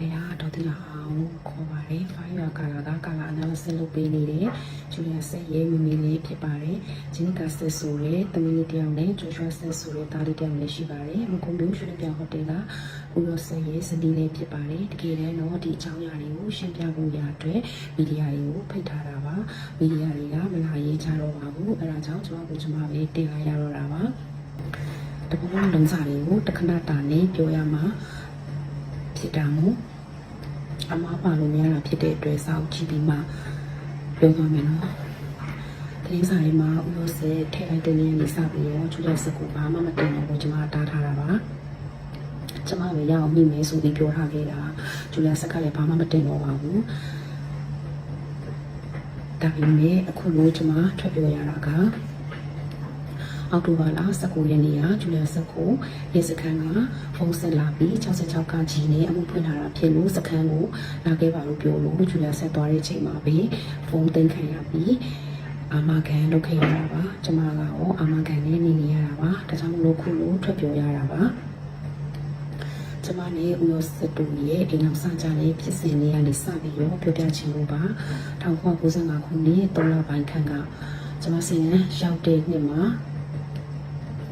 ဖေကဒေါ်တင်လာအောင်ခေါ်ပါတယ်။ fire ကာလာကကာလာ analysis လုပ်ပေးနေတယ်။ဂျူလီယာဆက်ရဲ့မမီလေးဖြစ်ပါတယ်။ဂျင်းနီကာဆက်ဆိုရဲတမီးလေးတယောက်နဲ့ဂျိုရှွာဆက်ဆိုရဲတားလေးတယောက်လည်းရှိပါတယ်။မကွန်မျိုးရွှေလပြောင်ဟိုတယ်ကဦးရောဆက်ရဲ့စတီးလေးဖြစ်ပါတယ်။တကယ်တမ်းတော့ဒီအကြောင်းအရာတွေကိုရှင်းပြဖို့ရအတွက်မီဒီယာတွေကိုဖိတ်ထားတာပါ။မီဒီယာတွေကမလာရေးကြတော့ပါဘူး။အဲဒါကြောင့်ကျွန်တော်ကကျွန်မပဲတင်လာရတော့တာပါ။တပူလုံးလုံးစားတွေကိုတခဏတာနဲ့ပြောရမှာဖြစ်တာမို့ အမားပါလို့များတာဖြစ်တဲ့အတွက်စောင့်ကြည့်ပြီးမှပြောသွားမယ်နော်။တင်းစားလေးမှာဥလို့စေထည့်လိုက်တဲ့နေရာလေးစပြီးတော့ချူတဲ့စကူဘာမှမတင်တော့ဘူးကျွန်မတားထားတာပါ။ကျွန်မပဲရအောင်မိမယ်ဆိုပြီးပြောထားခဲ့တာ။ချူတဲ့စက်ကလည်းဘာမှမတင်တော့ပါဘူး။ဒါပေမဲ့အခုလို့ကျွန်မထွက်ပြောရတာက အောက်တိုဘာလ19ရက်နေ့ကဂျူလီယာ19ရေစခန်းကဖုန်းဆက်လာပြီး66ကကြီးနဲ့အမှုဖွင့်ထားတာဖြစ်လို့စခန်းကိုလာခဲ့ပါလို့ပြောလို့ဂျူလီယာဆက်သွားတဲ့အချိန်မှာပဲဖုန်းသိမ်းခံရပြီးအာမခံလုပ်ခဲ့ရတာပါကျမကရောအာမခံနဲ့နေနေရတာပါဒါကြောင့်မလို့ခုလို့ထွက်ပြောရတာပါကျမနဲ့ဦးရောစတူရဲ့အိမ်အောင်စကြတဲ့ဖြစ်စဉ်လေးကနေစပြီးတော့ပြောပြချင်လို့ပါ1995ခုနှစ်3လပိုင်းခန့်ကကျမစီရင်ရောက်တဲ့နှစ်မှာ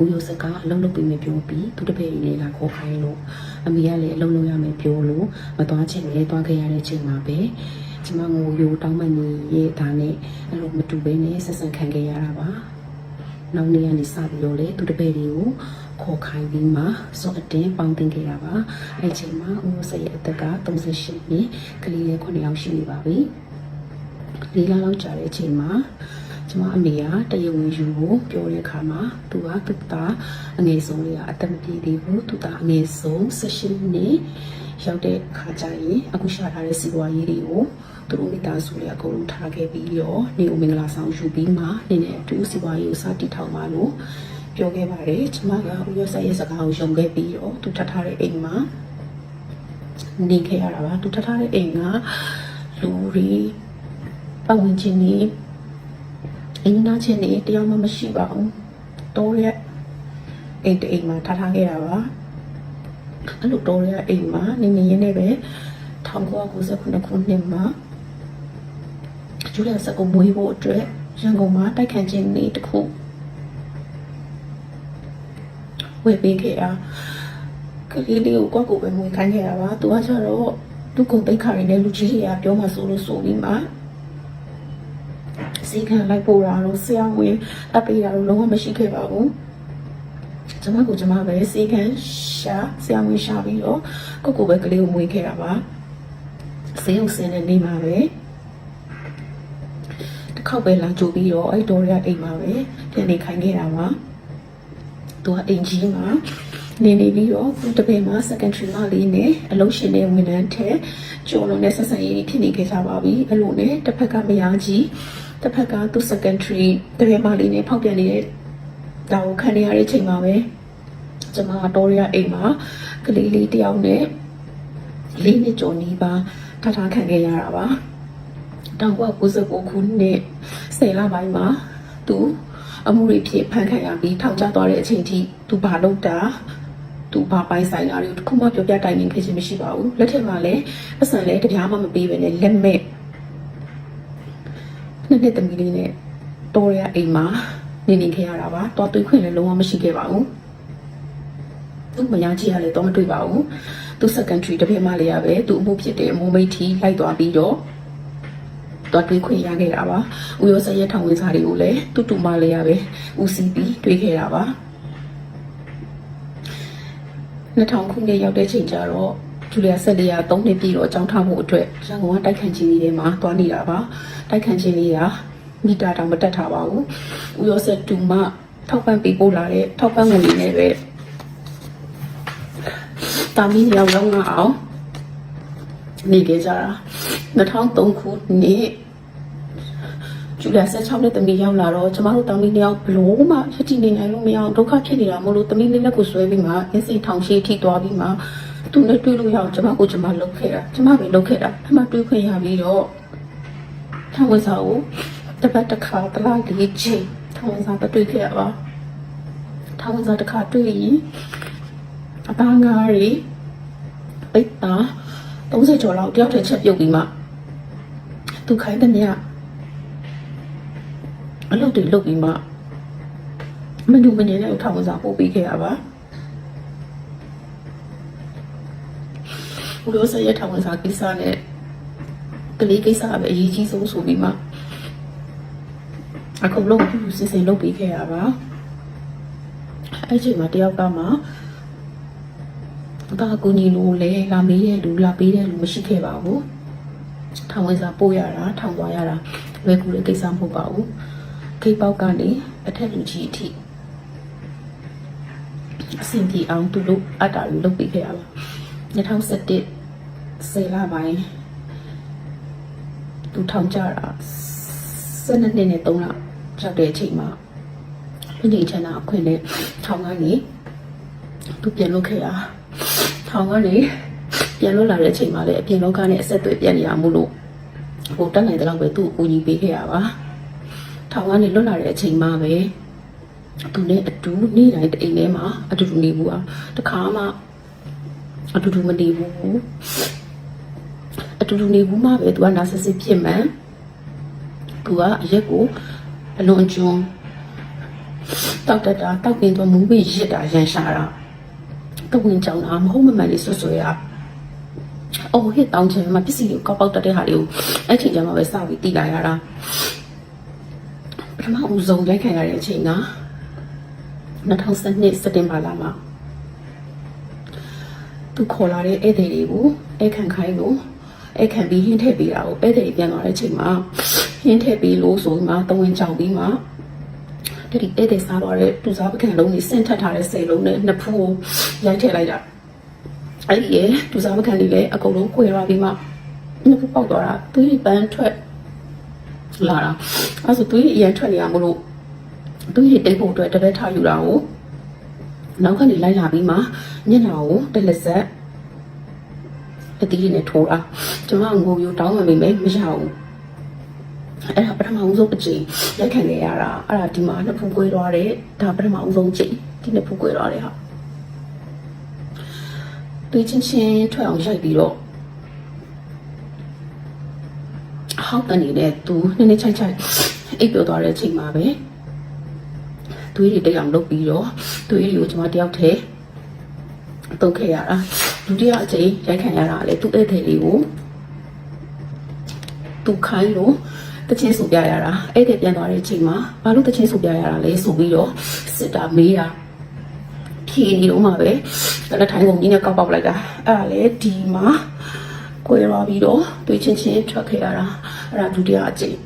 ဦးရိုးစကအလုံးလုံးပြီးမပြောပြီးသူတပည့်တွေကခေါ်ခိုင်းလို့အမေကလည်းအလုံးလုံးရမယ်ပြောလို့မသွားချင်လေသွားခဲ့ရတဲ့ချိန်မှာပဲကျမငိုရိုးတောင်းမနေရဲ့ဒါနဲ့အဲ့လိုမတူဘဲနဲ့ဆက်ဆံခံခဲ့ရတာပါနောက်နေ့ကနေစပြီးတော့လေသူတပည့်တွေကိုခေါ်ခိုင်းပြီးမှစောအတင်းပေါင်းတင်ခဲ့တာပါအဲ့ချိန်မှာဦးရိုးစရဲ့အသက်က38နှစ်ကလေးလေး9ယောက်ရှိနေပါပြီလေးလလောက်ကြာတဲ့အချိန်မှာ ကျမအမေကတရုံဝင်ယူကိုပြောတဲ့အခါမှာသူကသူ့သားအငယ်ဆုံးလေးကအသက်မပြည့်သေးဘူးသူ့သားအငယ်ဆုံး16နှစ်ရောက်တဲ့အခါကျရင်အခုရှာထားတဲ့စီပွားရေးတွေကိုသူတို့မိသားစုတွေအကုန်လုံးထားခဲ့ပြီးတော့နေဦးမင်္ဂလာဆောင်ယူပြီးမှနေနဲ့အတူစီပွားရေးကိုစတင်ထောင်ပါလို့ပြောခဲ့ပါတယ်ကျမကဦးရဆက်ရဲ့စကားကိုယုံခဲ့ပြီးတော့သူထပ်ထားတဲ့အိမ်မှာနေခဲ့ရတာပါသူထပ်ထားတဲ့အိမ်ကလူတွေပတ်ဝန်းကျင်တွေ အင်းနာချင်းနေတယောက်မှမရှိပါဘူးတိုးရက်အိတ်အိမ်မှာထားထားခဲ့တာပါအဲ့လိုတိုးရက်အိမ်မှာနေနေရင်းနဲ့ပဲ1998ခုနှစ်မှာကျူရစကုံမွေးဖို့အတွက်ရန်ကုန်မှာတိုက်ခန်းချင်းနေတစ်ခုဝယ်ပေးခဲ့တာကလေးလေးကိုကောက်ကိုပဲမွေးခိုင်းခဲ့တာပါသူကကျတော့သူကုန်တိတ်ခါရင်းနဲ့လူကြီးတွေကပြောမှဆိုလို့ဆိုပြီးမှ စီခံလိုက်ပို့တာတော့ဆရာဝန်အပ်ပေးတာတော့လုံးဝမရှိခဲ့ပါဘူးကျွန်မကကျွန်မပဲစီခံရှာဆရာဝန်ရှာပြီးတော့ကိုကိုပဲကလေးကိုမွေးခဲ့တာပါဆေးရုံဆင်းတဲ့နေ့မှာပဲတစ်ခေါက်ပဲလာကြိုပြီးတော့အဲ့တော်ရအိမ်မှာပဲပြန်နေခိုင်းခဲ့တာပါသူကအိမ်ကြီးမှာနေနေပြီးတော့သူတပည့်မှာ secondary မလေးနဲ့အလုပ်ရှင်တဲ့ဝန်ထမ်းထက်ကျော်လုံးနဲ့ဆက်ဆံရေးဖြစ်နေခဲ့ကြပါပြီအဲ့လိုနဲ့တစ်ဖက်ကမယားကြီး တစ်ဖက်ကသူ secondary တကယ်မလေးနဲ့ဖောက်ပြန်နေတဲ့ဒါကိုခံနေရတဲ့ချိန်မှာပဲကျွန်မကတော့ရအိမ်မှာကလေးလေးတယောက်နဲ့လေးနှစ်ကျော်နီးပါထထခံခဲ့ရတာပါ1999ခုနှစ်10လပိုင်းမှာသူအမှုတွေဖြစ်ဖန်ခံရပြီးထောင်ချသွားတဲ့အချိန်ထိသူဘာလုပ်တာသူဘာပိုင်ဆိုင်တာတွေတခုမှပြောပြတိုင်ပင်ခဲ့ခြင်းမရှိပါဘူးလက်ထက်မှာလည်းအဆန်လည်းတရားမှမပေးဘဲနဲ့လက်မဲ့ နှစ်နှစ်သမီးလေးနဲ့တော်ရအိမ်မှာနေနေခဲ့ရတာပါတော်တွေ့ခွင့်လည်းလုံးဝမရှိခဲ့ပါဘူးသူမယားကြီးကလည်းတော့မတွေ့ပါဘူးသူ secondary တစ်ဖက်မှလည်းရပဲသူအမှုဖြစ်တဲ့အမိုးမိတ်ထီလိုက်သွားပြီးတော့တော်တွေ့ခွင့်ရခဲ့တာပါဥရောစရဲ့ထောင်ဝင်စားတွေကိုလည်းတူတူမလည်းရပဲဦးစီးပြီးတွေ့ခဲ့တာပါ2000ခုနှစ်ရောက်တဲ့ချိန်ကျတော့ဂျူ လီယာဆက်လီယာ3နှစ်ပြည့်တော့အကြောင်းထားမှုအတွက်ရန်ကုန်ကတိုက်ခန်းချင်းလေးတွေမှာတွားနေတာပါတိုက်ခန်းချင်းလေးကမီတာတောင်မတက်ထားပါဘူးဥရောဆက်တူမထောက်ပံ့ပေးပို့လာတဲ့ထောက်ပံ့ငွေတွေနဲ့ပဲတာမီးရောက်ရောက်အောင်နေကြကြတာ2003ခုနှစ်ကျူလာ16နှစ်သမီးရောက်လာတော့ကျမတို့တောင်းလေးတယောက်ဘလို့မှဖြစ်တည်နေနိုင်လို့မရအောင်ဒုက္ခဖြစ်နေတာမို့လို့သမီးလေးလက်ကိုဆွဲပြီးမှအင်းစိန်ထောင်ရှိထိသွားပြီးမှ သူနဲ့တွေ့လို့ရအောင်ကျမကိုကျမလုတ်ခဲ့တာကျမပဲလုတ်ခဲ့တာအမှတွေ့ခွင့်ရပြီးတော့ထောင်ဝင်စာကိုတစ်ပတ်တစ်ခါတလားလေးချိန်ထောင်ဝင်စာတွေ့ခဲ့ရပါထောင်ဝင်စာတစ်ခါတွေ့ရင်အပန်းကားတွေပိတ်တာ30ကျော်လောက်တယောက်တည်းချက်ပြုတ်ပြီးမှသူခိုင်းတဲ့မြအလုပ်တွေလုပ်ပြီးမှမညူမငြင်းတဲ့ထောင်ဝင်စာပို့ပေးခဲ့ရပါ ဘလို့ဆက်ရထောင်ဝင်စာကိစ္စနဲ့ကလေးကိစ္စပဲအရေးကြီးဆုံးဆိုပြီးမှအခုလုံးပြူစင်စင်လုပ်ပေးခဲ့ရပါအဲ့ချိန်မှာတယောက်ကမှဘာကူညီလို့လဲလာမေးတဲ့လူလာပေးတဲ့လူမရှိခဲ့ပါဘူးထောင်ဝင်စာပို့ရတာထောင်သွားရတာလွယ်ကူတဲ့ကိစ္စမဟုတ်ပါဘူးခိတ်ပေါက်ကနေအထက်လူကြီးအထိအဆင်ပြေအောင်သူတို့အတားယူလုပ်ပေးခဲ့ရပါ2017 10လပိုင်းသူထောင်ကြတာ12နှစ်နဲ့3လရောက်တဲ့အချိန်မှာပြည်နေချမ်းသာအခွင့်နဲ့ထောင်ကနေသူပြန်လွတ်ခဲ့ရထောင်ကနေပြန်လွတ်လာတဲ့အချိန်မှာလည်းအပြင်လောကနဲ့အဆက်အသွယ်ပြန်နေရမှုလို့ဟိုတက်နိုင်တဲ့လောက်ပဲသူ့ကိုအကူအညီပေးခဲ့ရပါထောင်ကနေလွတ်လာတဲ့အချိန်မှာပဲသူနဲ့အတူနေ့တိုင်းတအိမ်ထဲမှာအတူတူနေဘူးอ่ะတခါမှအတူတူမနေဘူးအ တူတူနေဘူးမှပဲသူကနာဆစ်စစ်ဖြစ်မှန်သူကအရက်ကိုအလွန်ကျွန်းတောက်တတာတောက်ပင်တော့မူးပြီးရစ်တာရန်ရှာတာတဝင်းကြောင်တာမဟုတ်မမှန်လေးဆွဆွဲရအော်ဟစ်တောင်းချင်မှာပစ္စည်းကိုကောက်ပေါက်တတ်တဲ့ဟာလေးကိုအဲ့ချိန်ကျမှပဲစပြီးတိလာရတာပထမဦးဆုံးရိုက်ခံရတဲ့အချိန်က2012စက်တင်ဘာလမှာသူခေါ်လာတဲ့ဧည့်သည်တွေကိုဧခံခိုင်းလို့ ဧခံပြီးဟင်းထည့်ပေးတာကိုဧည့်သည်ပြန်သွားတဲ့အချိန်မှာဟင်းထည့်ပေးလို့ဆိုမှတဝင်းကြောင်ပြီးမှတတိဧည့်သည်စားသွားတဲ့သူစားပကံလုံးကြီးဆင့်ထက်ထားတဲ့စိတ်လုံးနဲ့နှစ်ဖူးကိုရိုက်ထည့်လိုက်တာအဲ့ဒီရဲ့သူစားပကံလေးလည်းအကုန်လုံးကွယ်သွားပြီးမှနှစ်ဖူးပေါက်သွားတာသူကြီးပန်းထွက်လာတာအဲ့ဆိုသူကြီးအရင်ထွက်နေရမလို့သူကြီးတိတ်ဖို့အတွက်တပည့်ထားယူတာကိုနောက်ကနေလိုက်လာပြီးမှညနေကိုတက်လက်ဆက် အတီးလေးနဲ့ထိုးတာကျွန်မငိုရိုးတောင်းမှမိမယ်မရဘူးအဲ့ဒါပထမဦးဆုံးအချိန်လက်ခံခဲ့ရတာအဲ့ဒါဒီမှာနှစ်ဖူးကွေးသွားတယ်ဒါပထမဦးဆုံးချိန်ဒီနှစ်ဖူးကွေးသွားတယ်ဟာတွေးချင်းချင်းထွက်အောင်ရိုက်ပြီးတော့ဟောက်တန်နေတဲ့သူနည်းနည်းချိုက်ချိုက်အိပ်ပျော်သွားတဲ့အချိန်မှာပဲသွေးတွေတိတ်အောင်လုပ်ပြီးတော့သွေးတွေကိုကျွန်မတယောက်တည်း တုတ်ခဲ့ရတာဒုတိယအချိန်ရိုက်ခံရတာလေသူ့ဧည့်သည်လေးကိုသူခိုင်းလို့တချင်းဆိုပြရတာအဲ့ဒီပြန်သွားတဲ့အချိန်မှာဘာလို့တချင်းဆိုပြရတာလဲဆိုပြီးတော့စစ်တာမေးတာဖြေနေတော့မှပဲလက်ထိုင်းကုန်ကြီးနဲ့ကောက်ပေါက်လိုက်တာအဲ့ဒါလေဒီမှာကိုရပါပြီးတော့တွေ့ချင်းချင်းထွက်ခဲ့ရတာအဲ့ဒါဒုတိယအချိန်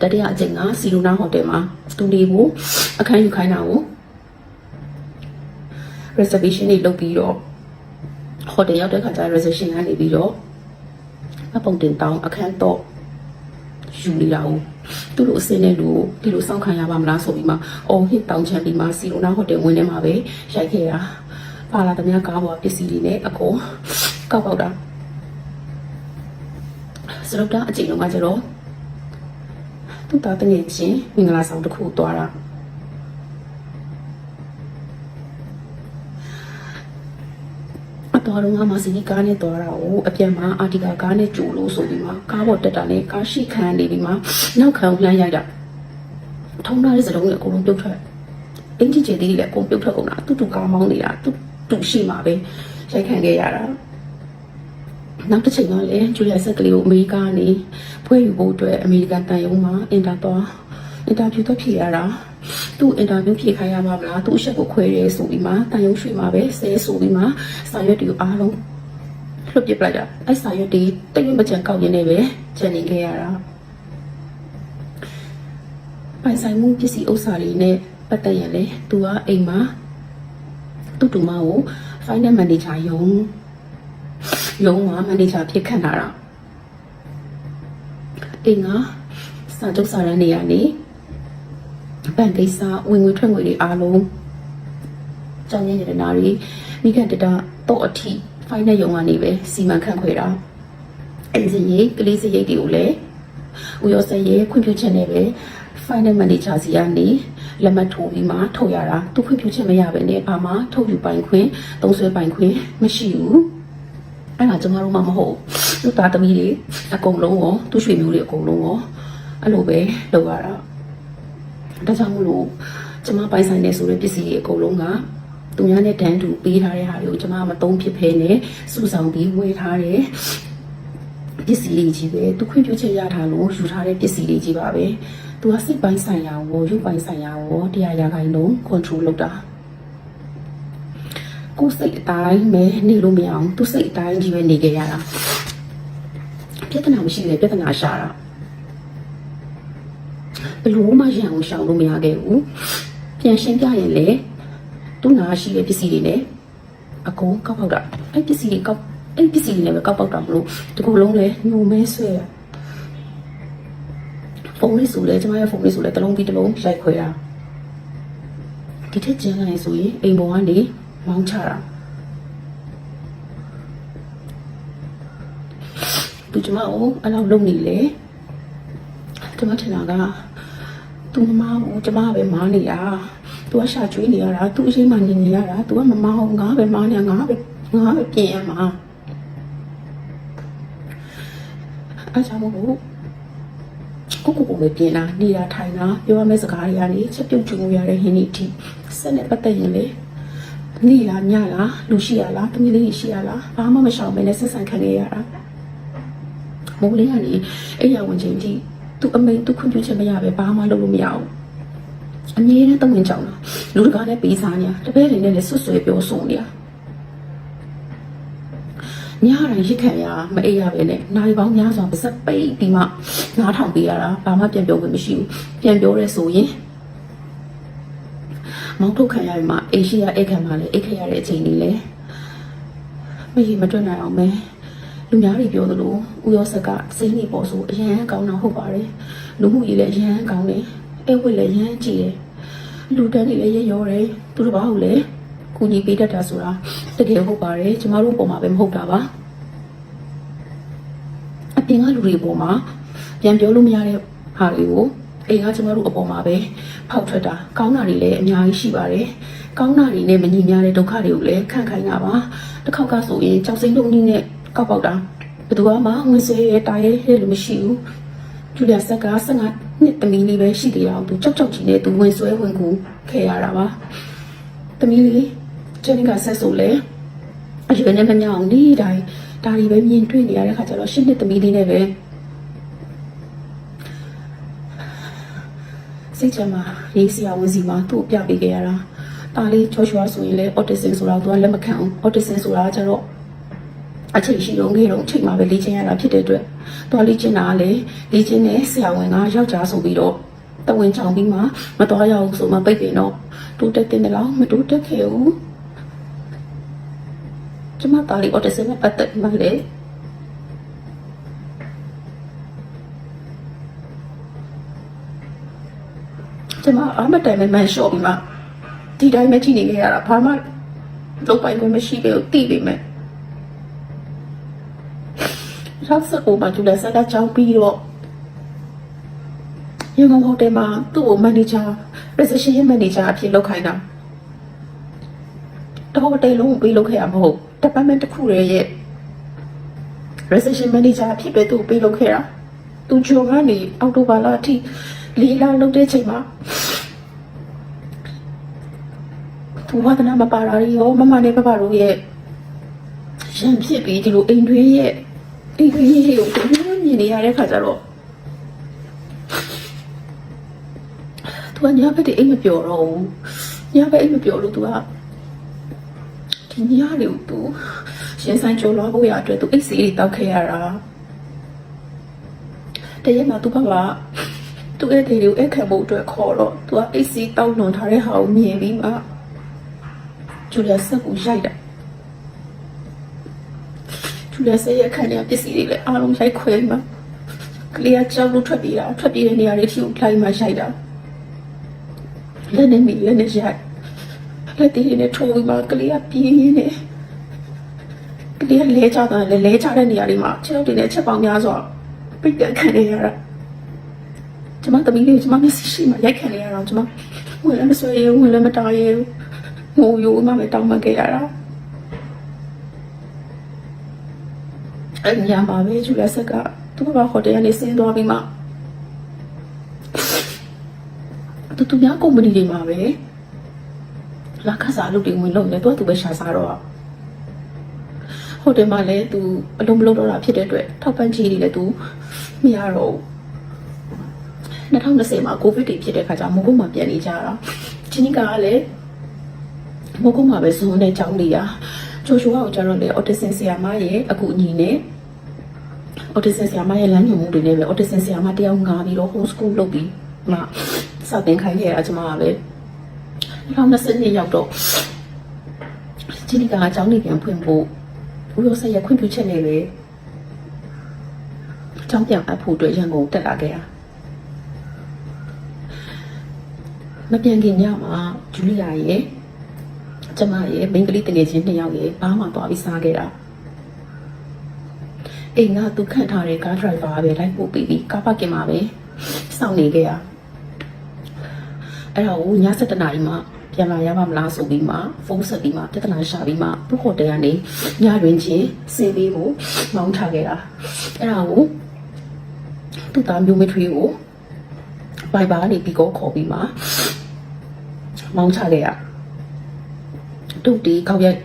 တတိယအချိန်ကစီလိုနာဟိုတယ်မှာသူနေဖို့အခန်းယူခိုင်းတာကို reservation တွေလုပ်ပြီးတော့ဟိုတယ်ရောက်တဲ့ခါကျ reservation ကနေပြီးတော့အပုံတင်တောင်းအခန်းတော့ယူနေတာကိုသူ့လိုအစင်းတဲ့လူကိုဒီလိုစောင့်ခံရပါမလားဆိုပြီးမှအော်ဟစ်တောင်းချန်ပြီးမှစီလိုနာဟိုတယ်ဝင်ထဲမှာပဲရိုက်ခဲ့တာပါလာတဲ့များကားပေါ်ပစ္စည်းတွေနဲ့အကုန်ကောက်ပေါက်တာစရုပ်တာအချိန်လုံးကကျတော့သူ့သားတငယ်ချင်းမင်္ဂလာဆောင်တစ်ခုသွားတာ အတော်တော့မှစီနီကားနဲ့သွားတာကိုအပြန်မှာအာတီကာကားနဲ့ကြိုလို့ဆိုပြီးမှကားပေါ်တက်တာနဲ့ကားရှိခံနေပြီးမှနောက်ခံလှမ်းရိုက်တာထုံးထားတဲ့စလုံးတွေအကုန်လုံးပြုတ်ထွက်အင်ဂျီကျေသေးတွေလည်းအကုန်ပြုတ်ထွက်ကုန်တာတူတူကားမောင်းနေတာတူတူရှိမှာပဲရိုက်ခံခဲ့ရတာနောက်တစ်ချိန်ကလည်းဂျူလီယာဆက်ကလေးကိုအမေရိကန်ကနေဖွဲ့ယူဖို့အတွက်အမေရိကန်တန်ယုံမှာအင်တာသွားအင်တာဗျူးတော့ဖြေရတာ သူ့အင်တာဗျူးဖြေခိုင်းရမှာမလားသူ့အချက်ကိုခွဲရဲဆိုပြီးမှတန်ယုံရွှေမှာပဲဆဲဆိုပြီးမှစာရွက်တွေကိုအားလုံးလွတ်ပစ်ပလိုက်တာအဲ့စာရွက်တွေတိတ်မကြံကောက်ရင်းနေပဲဂျန်နေခဲ့ရတာပိုင်ဆိုင်မှုပစ္စည်းဥစ္စာတွေနဲ့ပတ်သက်ရင်လေသူကအိမ်မှာသူ့တူမကို final manager ယုံရုံးကမန်နေဂျာဖြစ်ခန့်လာတာအိမ်ကစာချုပ်စာရန်နေရနေ ဘဏ်ကိစ္စဝင်ငွေထွက်ငွေတွေအားလုံးကြောင်းရင်းရတနာတွေမိခန့်တတတော့အထိဖိုင်နယ်ရုံကနေပဲစီမံခန့်ခွဲတာအဲ့ဒီစရိတ်ကလေးစရိတ်တွေကိုလည်းဦးရောစရဲခွင့်ပြုချက်နဲ့ပဲ final manager စီကနေလက်မှတ်ထိုးပြီးမှထုတ်ရတာသူခွင့်ပြုချက်မရဘဲနဲ့ဘာမှထုတ်ယူပိုင်ခွင့်သုံးဆွဲပိုင်ခွင့်မရှိဘူးအဲ့ဒါကျမတို့မှမဟုတ်သူသားသမီးတွေအကုန်လုံးရောသူရွှေမျိုးတွေအကုန်လုံးရောအဲ့လိုပဲလုပ်ရတာ ဒါကြောင့်မလို့ကျမပိုင်ဆိုင်နေဆိုတဲ့ပစ္စည်းတွေအကုန်လုံးကသူများနဲ့တန်းတူပေးထားတဲ့ဟာတွေကိုကျမမသုံးဖြစ်ဖဲနဲ့စုဆောင်ပြီးဝယ်ထားတယ်ပစ္စည်းလေးကြီးပဲသူခွင့်ပြုချက်ရထားလို့ယူထားတဲ့ပစ္စည်းလေးကြီးပါပဲသူကစိတ်ပိုင်းဆိုင်ရာကိုရုပ်ပိုင်းဆိုင်ရာကိုတရားရာခိုင်နှုန်း control လုပ်တာကိုယ်စိတ်အတိုင်းပဲနေလို့မရအောင်သူစိတ်အတိုင်းကြီးပဲနေကြရတာပြဿနာမရှိလေပြဿနာရှာတာဘ လို့မှရအောင်ရှောင်လို့မရခဲ့ဘူးပြန်ရှင်းပြရင်လေသူနာရှိတဲ့ပစ္စည်းတွေနဲ့အကုန်ကောက်ပေါက်တာအဲ့ပစ္စည်းတွေကောက်အဲ့ပစ္စည်းတွေနဲ့ပဲကောက်ပေါက်တာမလို့ဒီကုလုံးလဲညိုမဲဆွဲရဖုန်းလေးဆိုလဲကျမရဲ့ဖုန်းလေးဆိုလဲတစ်လုံးပြီးတစ်လုံးရိုက်ခွဲတာဒီထက်ကျန်းလာရင်ဆိုရင်အိမ်ပေါ်ကနေမောင်းချတာသူကျမကိုအဲ့လောက်လုံနေလေကျမထင်တာက သူမမကိုကျမပဲမားနေတာသူကရှာကျွေးနေရတာသူအရှိမှနေနေရတာသူကမမအောင်ငါပဲမားနေငါပဲငါပဲပြင်ရမှာအားကြောင့်မို့ကိုကိုကိုကိုပဲပြင်လာနေတာထိုင်တာပြောရမယ့်စကားတွေကနေချက်ပြုတ်ချူရတဲ့ဟင်းဒီအထိစက်နဲ့ပတ်သက်ရင်လေနေလားညလားလူရှိရလားတမီးလေးရှိရလားဘာမှမရှောင်မနဲ့ဆက်ဆံခံနေရတာမိုးလေးကနေအဲ့ရဝင်ချင်းကြီး သူအမိန်သူခွင့်ပြုချက်မရပဲဘာမှလုပ်လို့မရဘူးအမြဲတမ်းတုံ့ဝင်ကြောင်တာလူတကာနဲ့ပေးစားနေတပည့်တွေနဲ့လည်းဆွဆွဲပြောဆိုနေရညတိုင်းရစ်ခံရမအေးရပဲနဲ့နိုင်ပေါင်းများစွာပါစက်ပိတ်ပြီးမှနားထောင်ပေးရတာဘာမှပြန်ပြောခွင့်မရှိဘူးပြန်ပြောရဲဆိုရင်မောင်းထုတ်ခံရပြီမှာအေရှိယာအိတ်ခံမှာလေအိတ်ခရတဲ့အချိန်လေးလေမရေမတွက်နိုင်အောင်ပဲ လူများတွေပြောသလိုဥရောဆက်ကစိမ့်နေပေါ်ဆိုအရန်ကောင်းတာဟုတ်ပါတယ်လူမှုရေးလည်းအရန်ကောင်းတယ်အိတ်ဝတ်လည်းရန်ကြည့်တယ်လူတန်းတွေလည်းရရောတယ်သူတို့ဘာဟုတ်လဲကူညီပေးတတ်တာဆိုတာတကယ်ဟုတ်ပါတယ်ကျမတို့ပုံမှာပဲမဟုတ်တာပါအပြင်ကလူတွေပုံမှာပြန်ပြောလို့မရတဲ့ဟာတွေကိုအိမ်ကကျမတို့အပေါ်မှာပဲဖောက်ထွက်တာကောင်းတာတွေလည်းအများကြီးရှိပါတယ်ကောင်းတာတွေနဲ့မညီမျှတဲ့ဒုက္ခတွေကိုလည်းခံခိုင်းတာပါတစ်ခေါက်ကဆိုရင်ကြောက်စိမ့်လုံးကြီးနဲ့ ကောက်ပေါက်တာဘယ်သူမှဝင်စေးရဲတာရဲရဲလို့မရှိဘူးကျူလီယာဆက်က15နှစ်သမီးလေးပဲရှိသေးတာသူကြောက်ကြောက်ကြီးနဲ့သူဝင်ဆွဲဝင်ကူခဲ့ရတာပါသမီးလေးကျန်ကဆက်ဆိုလဲအရွယ်နဲ့မမြောင်ဒီတိုင်းဒါတွေပဲမြင်တွေ့နေရတဲ့ခါကျတော့ရှစ်နှစ်သမီးလေးနဲ့ပဲစိတ်ချမှာရေးစရာဝန်စီမှာသူ့ကိုပြပေးခဲ့ရတာဒါလေးချောချွားဆိုရင်လည်း autism ဆိုတာသူကလက်မခံအောင် autism ဆိုတာကျတော့ အချိန်ရှိတော့ငယ်တော့အချိန်မှာပဲလေ့ကျင့်ရတာဖြစ်တဲ့အတွက်သူကလေ့ကျင့်တာကလည်းလေ့ကျင့်တဲ့ဆရာဝန်ကယောက်ျားဆိုပြီးတော့တဝင်ချောင်ပြီးမှမတော်ရအောင်ဆိုမှပိတ်ပင်တော့တိုးတက်တဲ့လောက်မတိုးတက်ခဲ့ဘူးကျမသားလေး autism နဲ့ပတ်သက်မှလည်းကျမအားမတိုင်မဲ့မန်လျှော့ပြီးမှဒီတိုင်းပဲကြည့်နေခဲ့ရတာဘာမှလုံးပိုင်ခွင့်မရှိပေဘူးသိပေမဲ့ ရောက်စကိုမှကျူလက်ဆက်ကကြောင်းပြီးတော့ရန်ကုန်ဟိုတယ်မှာသူ့ကိုမန်နေဂျာ reception manager အဖြစ်လုပ်ခိုင်းတာတော့ဟိုတယ်လုံးကိုပေးလုပ်ခဲ့ရမဟုတ် department တစ်ခုရဲ့ reception manager အဖြစ်ပဲသူ့ကိုပေးလုပ်ခဲ့တာသူဂျုံကနေအောက်တိုဘာလအထိလေးလာလုပ်တဲ့ချိန်မှာသူဝဒနာမပါတာရောမမနဲ့ပပတို့ရဲ့ရံဖြစ်ပြီးဒီလိုအိမ်တွင်းရဲ့ အိမ်တွင်းရဲ့ကိုသူမြင်နေရတဲ့ခါကျတော့သူကညာဘက်တည်းအိမ်မပြောတော့ဘူးညာဘက်အိမ်မပြောလို့သူကဒီညလေးကိုသူရင်ဆိုင်ကြော်လွားဖို့ရအတွက်သူအိတ်စီတွေတောက်ခဲ့ရတာတရက်မှာသူကသူ့ရဲ့ဒေဒီကိုအခက်ဖို့အတွက်ခေါ်တော့သူကအိတ်စီတောက်လွန်ထားတဲ့ဟာကိုမြင်ပြီးမှကျူလီယာဆက်ကိုရိုက်တာကျူ လီယာဆက်ရဲ့အခက်နဲ့ပစ္စည်းတွေလည်းအားလုံးရိုက်ခွဲမှာကလေးကကြောက်လို့ထွက်ပြေးတာထွက်ပြေးတဲ့နေရာတွေထိကိုလိုက်မှရိုက်တာလက်နဲ့မိလက်နဲ့ရိုက်လက်တီးတွေနဲ့ထိုးပြီးမှကလေးကပြေးရင်းနဲ့ကလေးကလဲချတာလဲလဲချတဲ့နေရာတွေမှာခြေထောက်တွေနဲ့ချက်ပေါင်းများစွာပိတ်တဲ့ခံနေရတာကျမသမီးလေးကိုကျမမျက်စိရှိမှရိုက်ခံနေရတော့ကျမဝင်လည်းမဆွဲရဘူးဝင်လည်းမတားရဘူးငိုယိုမှပဲတောင်းပန်ခဲ့ရတာ အဲ့ညမှာပဲဂျူလီဆက်ကသူကဟိုတယ်ကနေဆင်းသွားပြီးမှသူသူများကုမ္ပဏီတွေမှာပဲလာခစားလုပ်တွေဝင်လုပ်နေတော့သူပဲရှာစားတော့ဟိုတယ်မှာလည်းသူအလုံးမလုံးတော့တာဖြစ်တဲ့အတွက်ထောက်ပံ့ကြီးတွေလည်းသူမရတော့ဘူး2020မှာကိုဗစ်တွေဖြစ်တဲ့ခါကျမုံကုတ်မှာပြန်နေကြတာချင်းကြီးကလည်းမုံကုတ်မှာပဲဇွန်နဲ့ကြောင်းနေရချိုချိုကကျတော့လေ autism ဆရာမရဲ့အကူအညီနဲ့ autism ဆရာမရဲ့လမ်းညွှန်မှုတွေနဲ့ပဲ autism ဆရာမတယောက်ငါပြီးတော့ home school လုပ်ပြီးမှစတင်ခိုင်းခဲ့တာကျွန်မကပဲ2020ရောက်တော့ချင်းကြီးကအကြောင်းလေးပြန်ဖွင့်ဖို့ဦးရောဆက်ရခွင့်ပြုချက်နဲ့လေအကြောင်းပြန်အပ်ဖို့အတွက်ရန်ကုန်တက်လာခဲ့တာမပြန်ခင်ညမှာဂျူလီယာရဲ့ကျမရဲ့မိန်းကလေးတငယ်ချင်းနှစ်ယောက်ရဲ့ဘာမှသွားပြီးစားခဲ့တာ အိမ်ကသူခန့်ထားတဲ့ကားဒရိုက်ဘာပဲလိုက်ပို့ပြီးပြီးကားပါကင်မှာပဲစောင့်နေခဲ့ရအဲ့တော့ည7နာရီမှပြန်လာရပါမလားဆိုပြီးမှဖုန်းဆက်ပြီးမှပြဿနာရှာပြီးမှသူ့ဟိုတယ်ကနေညတွင်ချင်းစင်ပြီးကိုမောင်းထားခဲ့တာအဲ့ဒါကိုသူ့သားမျိုးမထွေးကိုဘိုင်ဘာနေပြီးကိုခေါ်ပြီးမှမောင်းချခဲ့ရတုတ်တီကောက်ရိုက်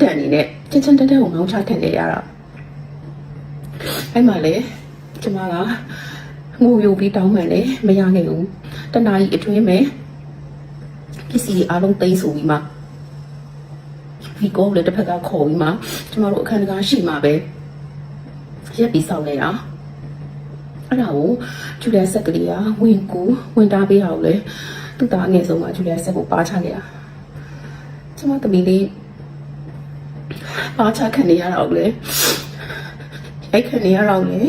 တက်အနေနဲ့ချင်းချင်းတက်တက်ကိုမောင်းချခံခဲ့ရတာ အဲ့မှာလေကျမကငိုယိုပြီးတောင်းမှန်လေမရခဲ့ဘူးတနားကြီးအတွင်းမဲ့ပစ္စည်းတွေအားလုံးသိမ်းဆိုပြီးမှဒီကောလည်းတစ်ဖက်ကခေါ်ပြီးမှကျမတို့အခန်းတကားရှိမှပဲရက်ပြီးစောင့်နေတာအဲ့ဒါကိုဂျူလီယာဆက်ကလေးကဝင်ကူဝင်တာပေးတာကိုလေသူ့သားအငယ်ဆုံးကဂျူလီယာဆက်ကိုပါချခဲ့တာကျမသမီးလေးပါချခံနေရတာကိုလေ ရိုက်ခံနေရတာကိုလေ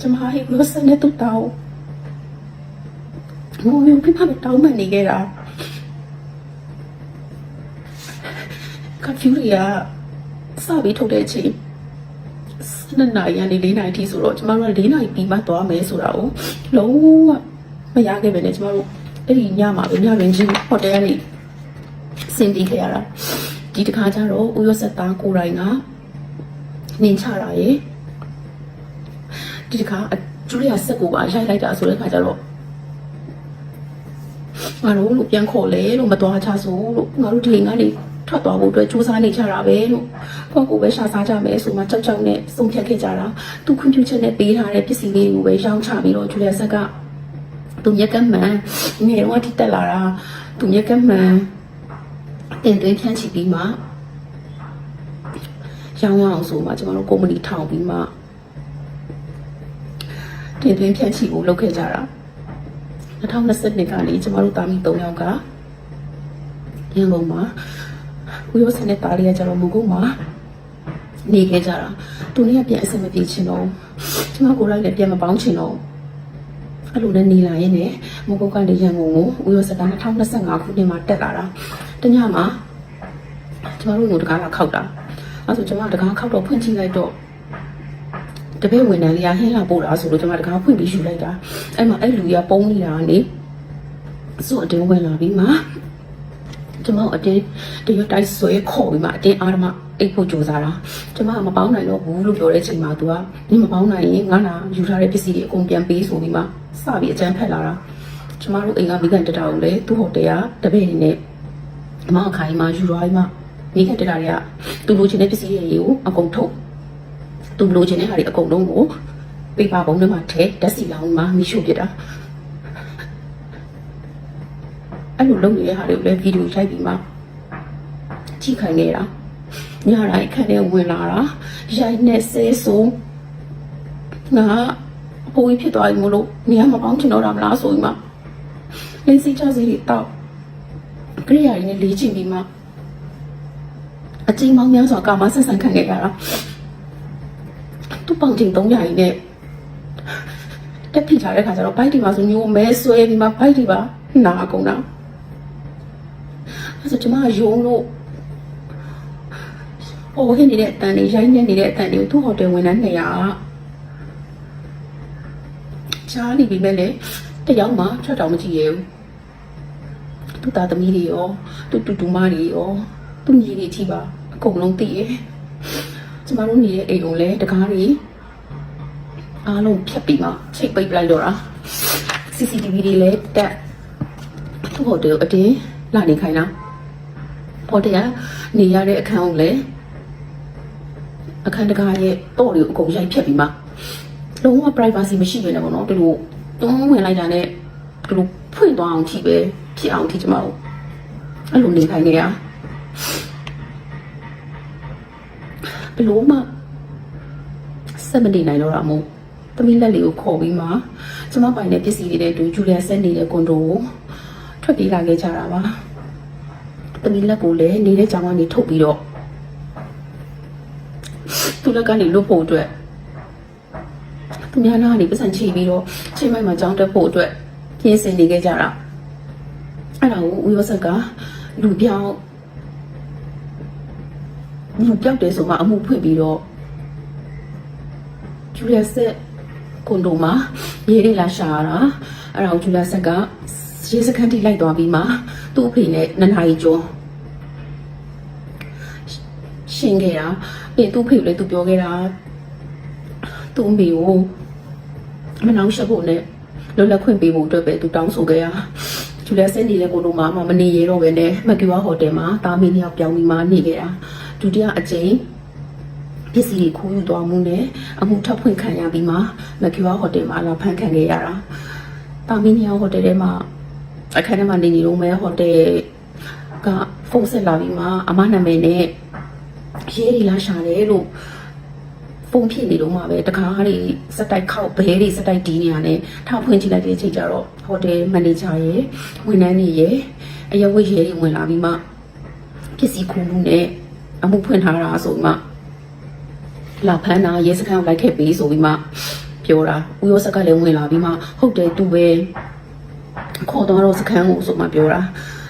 ကျမဟိုလိုစနေတူတောင်းငိုယုံပြမတောင်းမနေခဲ့တာကဖျူရီကစပြီးထုတ်တဲ့အချိန်နှစ်နာရီကနေ၄နာရီထိဆိုတော့ကျမတို့က၄နာရီပြီးမှသွားမယ်ဆိုတာကိုလုံးဝမရခဲ့ပဲねကျမတို့အဲ့ဒီညမှာပဲညရင်းချင်းဟိုတယ်ကနေစင်ပြီးခဲ့ရတာဒီတစ်ခါကျတော့ဦးရဆက်သားကိုယ်တိုင်က နေချတာရေဒီတစ်ခါကျူလီယာဆက်ကိုပါရိုက်လိုက်တာဆိုတဲ့ခါကျတော့ငါတို့လို့ပြန်ခေါ်လဲလို့မတော်ချဆိုလို့ငါတို့ဒီငါလေးထွက်သွားဖို့အတွက်စူးစမ်းနေကြတာပဲလို့ကိုယ့်ကိုယ်ပဲရှာစားကြမယ်ဆိုမှကြောက်ကြောက်နဲ့စုံဖြတ်ခဲ့ကြတာသူခွင့်ပြုချက်နဲ့ပေးထားတဲ့ပစ္စည်းလေးကိုပဲရောင်းချပြီးတော့ဂျူလီယာဆက်ကသူမြက်ကမှန်ငယ်တော့ထိတက်လာတာသူမြက်ကမှန်တင်သွင်းဖြန့်ချီပြီးမှ ရောင်းရအောင်ဆိုမှကျွန်တော်တို့ကုမ္ပဏီထောင်ပြီးမှတင်သွင်းဖြန့်ချီဖို့လုပ်ခဲ့ကြတာ2020ကနေကျွန်တော်တို့တာမီ3ယောက်ကရန်ကုန်မှာဦးရောစနဲ့တားလေးကကျတော့မုံကုန်းမှာနေခဲ့ကြတာသူလေးကပြန်အဆင်မပြေချင်တော့ကျွန်မကိုယ်တိုင်လည်းပြန်မပေါင်းချင်တော့အဲ့လိုနဲ့နေလာရင်လည်းမုံကုန်းကနေရန်ကုန်ကိုဦးရောစက2025ခုနှစ်မှာတက်လာတာတညမှာကျွန်တော်တို့ကတကားလာခောက်တာ အဲ့ဆိုကျွန်မတကားခောက်တော့ဖွင့်ကြည့်လိုက်တော့တပည့်ဝန်ထမ်းလေးကဟင်းလာပို့တာဆိုလို့ကျွန်မတကားဖွင့်ပြီးယူလိုက်တာအဲ့မှာအဲ့လူကြီးကပုံနေတာကနေစုအတင်းဝင်လာပြီးမှကျွန်မအတင်းတရွတ်တိုက်ဆွဲခေါ်ပြီးမှအတင်းအားဓမ္မအိတ်ဖို့ကြိုးစားတာကျွန်မကမပေါင်းနိုင်တော့ဘူးလို့ပြောတဲ့အချိန်မှာသူကနင်မပေါင်းနိုင်ရင်ငါလာယူထားတဲ့ပစ္စည်းတွေအကုန်ပြန်ပေးဆိုပြီးမှစပြီးအကြမ်းဖက်လာတာကျွန်မတို့အိမ်ကမိကန်တတာကိုလည်းသူ့ဟိုတယ်ကတပည့်နေနဲ့အမအခိုင်မှာယူသွားပြီးမှ မိကန်တတာတွေကသူလိုချင်တဲ့ပစ္စည်းတွေကိုအကုန်ထုတ်သူလိုချင်တဲ့ဟာတွေအကုန်လုံးကိုပေပါပုံထဲမှာထဲဓာတ်စီလောင်းမှာမိရှုပြတာအဲ့လိုလုပ်နေတဲ့ဟာတွေကိုလည်းဗီဒီယိုရိုက်ပြီးမှကြည့်ခိုင်းနေတာညတိုင်းခက်တဲ့ဝင်လာတာရိုက်နေဆဲဆိုငါအပိုးကြီးဖြစ်သွားပြီမလို့နေရာမပေါင်းချင်တော့တာမလားဆိုပြီးမှလင်းစီချစီတွေတောက်ကြရိယာတွေနဲ့လေးချင်ပြီးမှ အချိန်မောင်းများစွာကာမဆက်ဆံခံခဲ့ရတာသူ့ပေါင်ချိန်300ကြီးနဲ့တက်ဖိထားတဲ့ခါကျတော့ဘိုက်ဒီမှာဆိုမျိုးမဲဆွဲပြီးမှဘိုက်ဒီပါနာကုန်တာအဲဆိုကျွန်မကယုံလို့ဟိုဟင်းနေတဲ့အတန်လေးရိုင်းနေနေတဲ့အတန်လေးကိုသူ့ဟိုတယ်ဝင်တဲ့နေရာရှားနေပြီမဲ့လေတယောက်မှထွက်တော့မကြည့်ရဘူးသူ့သားသမီးတွေရောသူ့တူတူမတွေရောသူ့ညီတွေကြီးပါ အကုန်လုံးသိရဲ့ကျမတို့နေတဲ့အိမ်ကိုလည်းတကားတွေအားလုံးဖြတ်ပြီးမှချိတ်ပိတ်ပလိုက်တော့တာ CCTV တွေလည်းတက်သူ့ဟိုတယ်ကိုအတင်းလာနေခိုင်းတာဟိုတယ်ကနေရတဲ့အခန်းကိုလည်းအခန်းတကားရဲ့တော့တွေကိုအကုန်ရိုက်ဖြတ်ပြီးမှလုံးဝ privacy မရှိဘဲနဲ့ပေါ့နော်ဒီလိုတွန်းဝင်လိုက်တာနဲ့ဒီလိုဖွင့်သွားအောင်ထိပဲဖြစ်အောင်ထိကျမတို့အဲ့လိုနေခိုင်းနေရဘယ် လို့မှစက်မနေနိုင်တော့တာမို့သမီးလက်လေးကိုခေါ်ပြီးမှကျမပိုင်တဲ့ပစ္စည်းတွေနဲ့တူဂျူလီယာဆက်နေတဲ့ကွန်ဒိုကိုထွက်ပြေးလာခဲ့ကြတာပါသမီးလက်ကိုလည်းနေတဲ့ကြောင်ကနေထုတ်ပြီးတော့သူ့လက်ကနေလွတ်ဖို့အတွက်သူများနာကနေပတ်စံချီပြီးတော့ချိန်မိုက်မှာကြောင်းတက်ဖို့အတွက်ပြင်ဆင်နေခဲ့ကြတာအဲ့ဒါကိုဦးရောဆက်ကလူပြောင်း လူပြောက်တယ်ဆိုမှအမှုဖွင့်ပြီးတော့ဂျူလီယာဆက်ကွန်ဒိုမှာရေးရလာရှာရတာအဲ့ဒါကိုဂျူလီယာဆက်ကရေးစခန်းထိလိုက်သွားပြီးမှသူ့အဖေနဲ့နနာရီကျော်ရှင်းခဲ့တာပြီးသူ့ဖေကိုလည်းသူပြောခဲ့တာသူ့အမေကိုမနှောင်ရှက်ဖို့နဲ့လွတ်လပ်ခွင့်ပေးဖို့အတွက်ပဲသူတောင်းဆိုခဲ့ရဂျူလီယာဆက်နေတဲ့ကိုလိုမှာမနေရတော့ပဲနဲ့မက်ကီဝါဟိုတယ်မှာတာမီနှစ်ယောက်ပြောင်းပြီးမှနေခဲ့တာ ဒုတိယအကြိမ်ပစ္စည်းတွေခိုးယူသွားမှုနဲ့အမှုထပ်ဖွင့်ခံရပြီးမှမက်ကီဝါဟိုတယ်မှာလာဖန်ခံခဲ့ရတာတာမီနှစ်ယောက်ဟိုတယ်ထဲမှာအခန်းထဲမှာနေနေတော့မဲဟိုတယ်ကဖုန်းဆက်လာပြီးမှအမနာမည်နဲ့ရေးရီလာရှာတယ်လို့ဖုန်းဖြစ်နေတော့မှပဲတကားတွေစက်တိုက်ခောက်ဘဲတွေစက်တိုက်တီးနေရတယ်ထောက်ဖွင့်ကြည့်လိုက်တဲ့အချိန်ကျတော့ဟိုတယ်မန်နေဂျာရယ်ဝန်ထမ်းတွေရယ်အရက်ဝတ်ရယ်တွေဝင်လာပြီးမှပစ္စည်းခုမှုနဲ့ အမှုဖွင့်ထားတာဆိုပြီးမှလာဖမ်းတာရဲစခန်းကိုလိုက်ခဲ့ပေးဆိုပြီးမှပြောတာဦးရောဆက်ကလည်းဝင်လာပြီးမှဟုတ်တယ်သူပဲခေါ်တော့တော့စခန်းကိုဆိုမှပြောတာ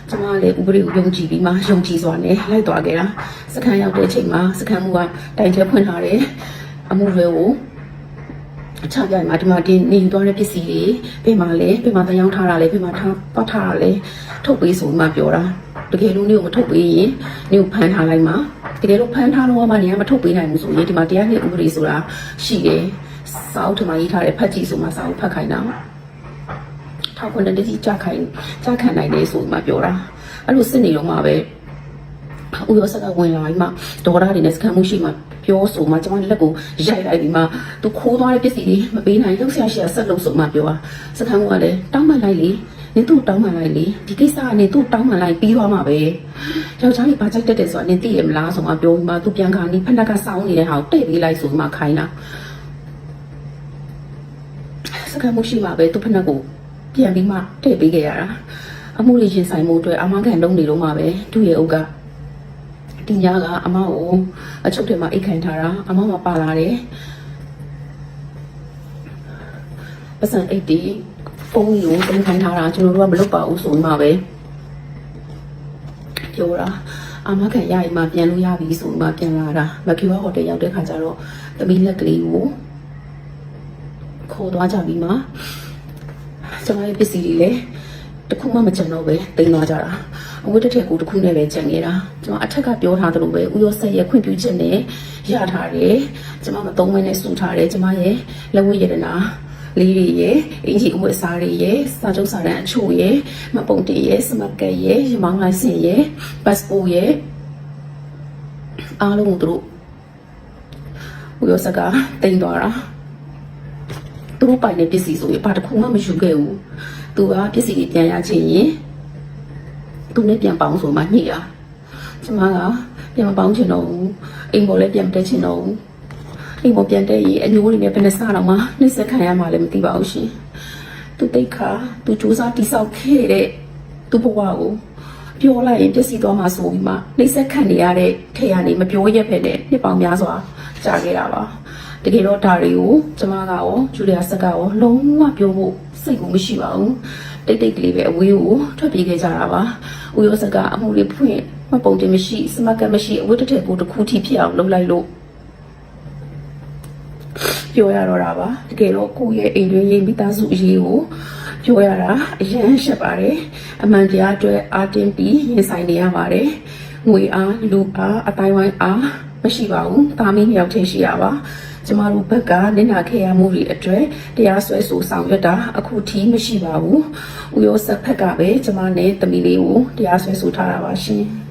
ကျမလည်းဥပဒေကိုယုံကြည်ပြီးမှယုံကြည်စွာနဲ့လိုက်သွားခဲ့တာစခန်းရောက်တဲ့အချိန်မှာစခန်းမူကတိုင်ကျဲဖွင့်ထားတယ်အမှုတွေကိုအချပြိုင်မှာဒီမှာဒီနေယူသွားတဲ့ပစ္စည်းတွေဘယ်မှာလဲဘယ်မှာတယောင်းထားတာလဲဘယ်မှာထားပတ်ထားတာလဲထုတ်ပေးဆိုမှပြောတာ တကယ်လို့နေကိုမထုတ်ပေးရင်နေကိုဖမ်းထားလိုက်မှာတကယ်လို့ဖမ်းထားလို့မှနေကမထုတ်ပေးနိုင်ဘူးဆိုရင်ဒီမှာတရားနှင့်ဥပဒေဆိုတာရှိတယ်စာအုပ်ထမရေးထားတဲ့ဖတ်ကြည့်ဆိုမှစာအုပ်ဖတ်ခိုင်းတာထောက်ခွင့်တတိကြခိုင်ကြခံနိုင်တယ်ဆိုမှပြောတာအဲ့လိုစစ်နေတော့မှပဲဦးရောဆက်ကဝင်လာပြီးမှဒေါ်ရတွေနဲ့စကန်မှုရှိမှပြောဆိုမှကျွန်မလက်ကိုရိုက်လိုက်ပြီးမှသူခိုးသွားတဲ့ပစ္စည်းတွေမပေးနိုင်လောက်ဆရာရှိရဆက်လို့ဆိုမှပြောတာစကန်မှုကလည်းတောင်းပန်လိုက်လေ နင်သူ့တောင်းပန်လိုက်လေဒီကိစ္စကနေသူ့တောင်းပန်လိုက်ပြီးသွားမှာပဲယောက်ျားကြီးဘာကြိုက်တတ်တယ်ဆိုတာနင်သိရမလားဆိုမှပြောပြီးမှသူပြန်ခါနေဖက်နှက်ကစောင်းနေတဲ့ဟာကိုတဲ့ပေးလိုက်ဆိုမှခိုင်းတာစကန်မှုရှိမှပဲသူ့ဖက်နှက်ကိုပြန်ပြီးမှတဲ့ပေးခဲ့ရတာအမှုလေးရင်ဆိုင်မှုအတွက်အမခံလုံးနေတော့မှပဲသူ့ရဲ့အုပ်ကဒီညကအမကိုအချုပ်ထဲမှာအိတ်ခံထားတာအမမပါလာတယ်ပစံအိတ်တီ ဖုန်းကြီးကိုတင်ခိုင်းထားတာကျွန်တော်တို့ကမလုပ်ပါဘူးဆိုမှပဲပြောတာအမခံရရင်မှပြန်လို့ရပြီဆိုမှပြန်လာတာမကီဝါဟိုတယ်ရောက်တဲ့ခါကျတော့သမီးလက်ကလေးကိုခေါ်သွားကြပြီးမှကျွန်မရဲ့ပစ္စည်းတွေလည်းတခုမှမကျန်တော့ပဲတင်သွားကြတာအဝတ်တစ်ထည်ကိုတစ်ခုနဲ့ပဲကျန်နေတာကျွန်မအထက်ကပြောထားသလိုပဲဥရောဆက်ရဲ့ခွင့်ပြုချက်နဲ့ရထားတယ်ကျွန်မမသုံးမနဲ့စုထားတယ်ကျွန်မရဲ့လက်ဝတ်ရတနာ လေးတွေရဲ့အင်ဂျီအဝတ်အစားတွေရဲ့စာချုပ်စာတမ်းအချို့ရဲ့မပုံတေရဲ့စမတ်ကတ်ရဲ့ရမောင်းလိုင်စင်ရဲ့ပတ်စပို့ရဲ့အားလုံးကိုသူတို့ဥရောဆက်ကတင်သွားတာသူတို့ပိုင်တဲ့ပစ္စည်းဆိုရင်ဘာတစ်ခုမှမယူခဲ့ဘူးသူကပစ္စည်းတွေပြန်ရချင်းရင်သူနဲ့ပြန်ပေါင်းဆိုမှညှိတာကျမကပြန်မပေါင်းချင်တော့ဘူးအိမ်ပေါ်လည်းပြန်မတက်ချင်တော့ဘူး အိမ်ပေါ်ပြန်တက်ရင်အညိုးတွေနဲ့ဘယ်နဲ့စားတော့မှနှိမ့်ဆက်ခံရမှလည်းမသိပါဘူးရှင်သူတိတ်ခါသူစူးစမ်းတိဆောက်ခဲ့တဲ့သူ့ဘဝကိုပြောလိုက်ရင်ပြည့်စည်သွားမှာဆိုပြီးမှနှိမ့်ဆက်ခံနေရတဲ့ထေရနေမပြောရက်ဖက်တဲ့နှစ်ပေါင်းများစွာကြာခဲ့တာပါတကယ်တော့ဒါတွေကိုကျမကရောဂျူလီယာဆက်ကရောလုံးဝပြောဖို့စိတ်ကိုမရှိပါဘူးတိတ်တိတ်ကလေးပဲအဝေးကိုထွက်ပြေးခဲ့ကြတာပါဦးရောဆက်ကအမှုတွေဖွင့်မပုံတင်မရှိစမကတ်မရှိအဝတ်တစ်ထည်ကိုတစ်ခုထိဖြစ်အောင်လုပ်လိုက်လို့ ပြောရတော့တာပါတကယ်တော့ကိုယ့်ရဲ့အိမ်တွင်းရေးမိသားစုအရေးကိုပြောရတာအရန်ရှက်ပါတယ်အမှန်တရားအတွက်အာတင်ပြီးရင်ဆိုင်နေရပါတယ်ငွေအားလူအားအတိုင်းဝိုင်းအားမရှိပါဘူး။ဒါမင်းနှစ်ယောက်ထိရှိရပါ။ကျမတို့ဘက်ကနင်နာခဲ့ရမှုတွေအတွေ့တရားစွဲဆိုဆောင်ရွက်တာအခုထိမရှိပါဘူး။ဦးရောဆက်ဖက်ကပဲကျမနဲ့တမီလေးကိုတရားစွဲဆိုထားတာပါရှင်။